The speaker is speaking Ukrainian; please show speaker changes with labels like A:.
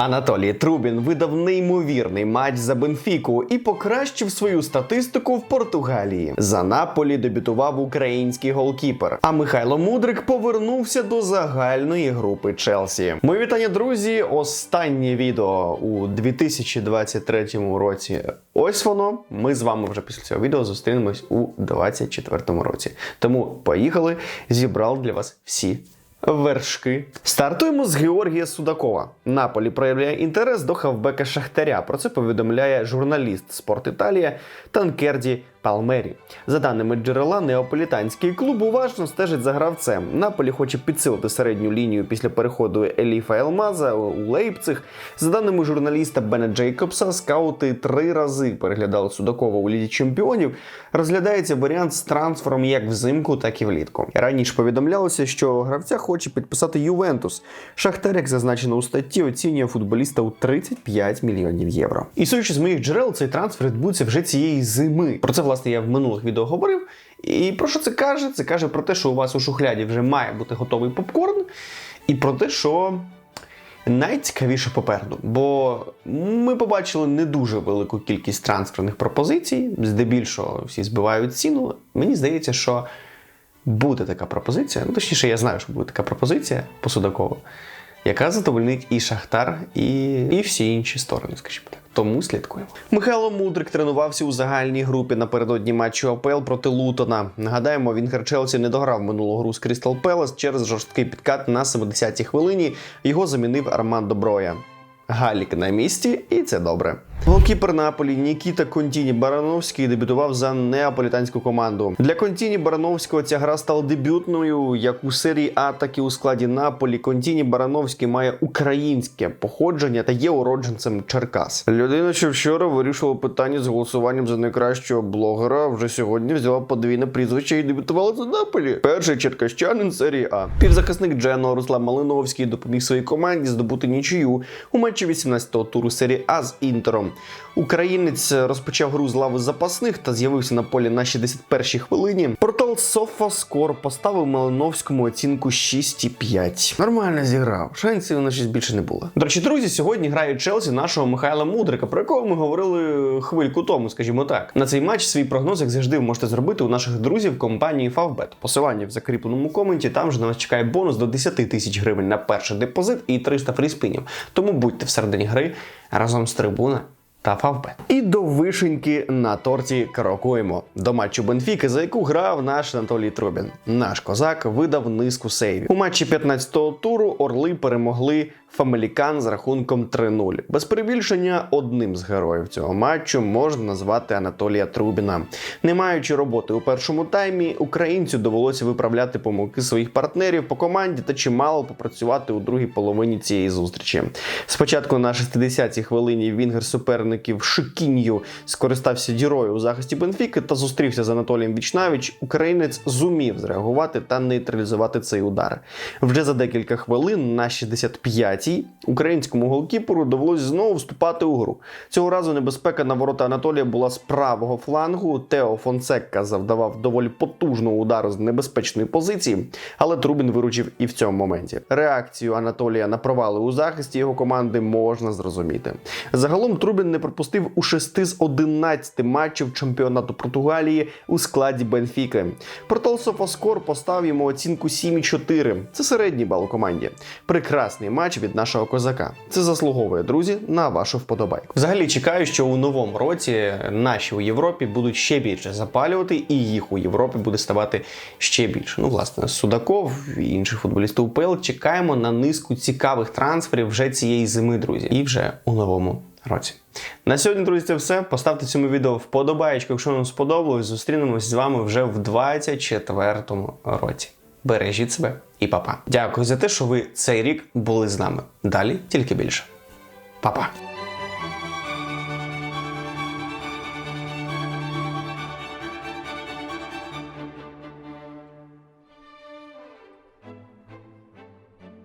A: Анатолій Трубін видав неймовірний матч за Бенфіку і покращив свою статистику в Португалії. За Наполі дебютував український голкіпер. А Михайло Мудрик повернувся до загальної групи Челсі. Мої вітання, друзі! Останнє відео у 2023 році. Ось воно. Ми з вами вже після цього відео зустрінемось у 2024 році. Тому поїхали. Зібрав для вас всі вершки. Стартуємо з Георгія Судакова. Наполі проявляє інтерес до хавбека Шахтаря. Про це повідомляє журналіст Спорт Італія Танкерді Палмері. За даними джерела, неаполітанський клуб уважно стежить за гравцем. Наполі хоче підсилити середню лінію після переходу Еліфа Елмаза у Лейпциг. За даними журналіста Бена Джейкобса, скаути три рази переглядали Судакова у Ліді Чемпіонів. Розглядається варіант з трансфером як взимку, так і влітку. Раніше повідомлялося, що гравця хоче підписати Ювентус. Шахтар, як зазначено у статті, оцінює футболіста у 35 мільйонів євро. І судячи з моїх джерел, цей трансфер відбудеться вже цієї зими. Про це власне я в минулих відео говорив. І про що це каже? Це каже про те, що у вас у шухляді вже має бути готовий попкорн, і про те, що найцікавіше попереду. Бо ми побачили не дуже велику кількість трансферних пропозицій, здебільшого всі збивають ціну. Мені здається, що буде така пропозиція. Ну, точніше, я знаю, що буде така пропозиція по Судакову, яка задовольнить і Шахтар, і, і всі інші сторони, скажімо так. Тому слідкуємо. Михайло Мудрик тренувався у загальній групі напередодні матчу АПЛ проти Лутона. Нагадаємо, він Челсі не дограв минулу гру з Крістал Пелес через жорсткий підкат на 70-й хвилині. Його замінив Арман Доброя. Галік на місці, і це добре. Голкіпер Наполі Нікіта Контіні Барановський дебютував за неаполітанську команду. Для Контіні Барановського ця гра стала дебютною як у серії А, так і у складі Наполі. Контіні Барановський має українське походження та є уродженцем Черкас. Людина, що вчора вирішила питання з голосуванням за найкращого блогера, вже сьогодні взяла подвійне прізвище і дебютувала за Наполі. Перший черкащанин серії А. Півзахисник Джено Руслан Малиновський допоміг своїй команді здобути нічию у матчі 18-го туру серії А з Інтером. Українець розпочав гру з лави запасних та з'явився на полі на 61-й хвилині. Портал SofaScore поставив Малиновському оцінку 6,5. Нормально зіграв. Шансів на 6 більше не було. До речі, друзі, сьогодні грає Челсі нашого Михайла Мудрика, про якого ми говорили хвильку тому, скажімо так. На цей матч свій прогноз, як завжди, ви можете зробити у наших друзів компанії Favbet. Посилання в закріпленому коменті. Там же на вас чекає бонус до 10 тисяч гривень на перший депозит і 300 фріспинів. Тому будьте всередині гри разом з трибуна та Фавбет. І до вишеньки на торті крокуємо. До матчу Бенфіки, за яку грав наш Анатолій Трубін. Наш козак видав низку сейвів. У матчі 15-го туру Орли перемогли Фамелікан з рахунком 3-0. Без перебільшення одним з героїв цього матчу можна назвати Анатолія Трубіна. Не маючи роботи у першому таймі, українцю довелося виправляти помилки своїх партнерів по команді та чимало попрацювати у другій половині цієї зустрічі. Спочатку на 60-й хвилині Вінгер суперників Шикінью скористався дірою у захисті Бенфіки та зустрівся з Анатолієм Вічнавіч. Українець зумів зреагувати та нейтралізувати цей удар. Вже за декілька хвилин на 65-й українському голкіперу довелось знову вступати у гру. Цього разу небезпека на ворота Анатолія була з правого флангу. Тео Фонсекка завдавав доволі потужного удару з небезпечної позиції, але Трубін виручив і в цьому моменті. Реакцію Анатолія на провали у захисті його команди можна зрозуміти. Загалом Трубін не пропустив у 6 з 11 матчів чемпіонату Португалії у складі Бенфіки. Портал Софоскор поставив йому оцінку 7,4. Це середній бал у команді. Прекрасний матч від нашого козака. Це заслуговує, друзі, на вашу вподобайку. Взагалі чекаю, що у новому році наші у Європі будуть ще більше запалювати, і їх у Європі буде ставати ще більше. Ну, власне, Судаков і інших футболістів УПЛ чекаємо на низку цікавих трансферів вже цієї зими, друзі, і вже у новому році. На сьогодні, друзі, це все. Поставте цьому відео вподобаєчку, якщо вам сподобалось. Зустрінемось з вами вже в 24-му році. Бережіть себе і па-па. Дякую за те, що ви цей рік були з нами. Далі тільки більше. Па-па.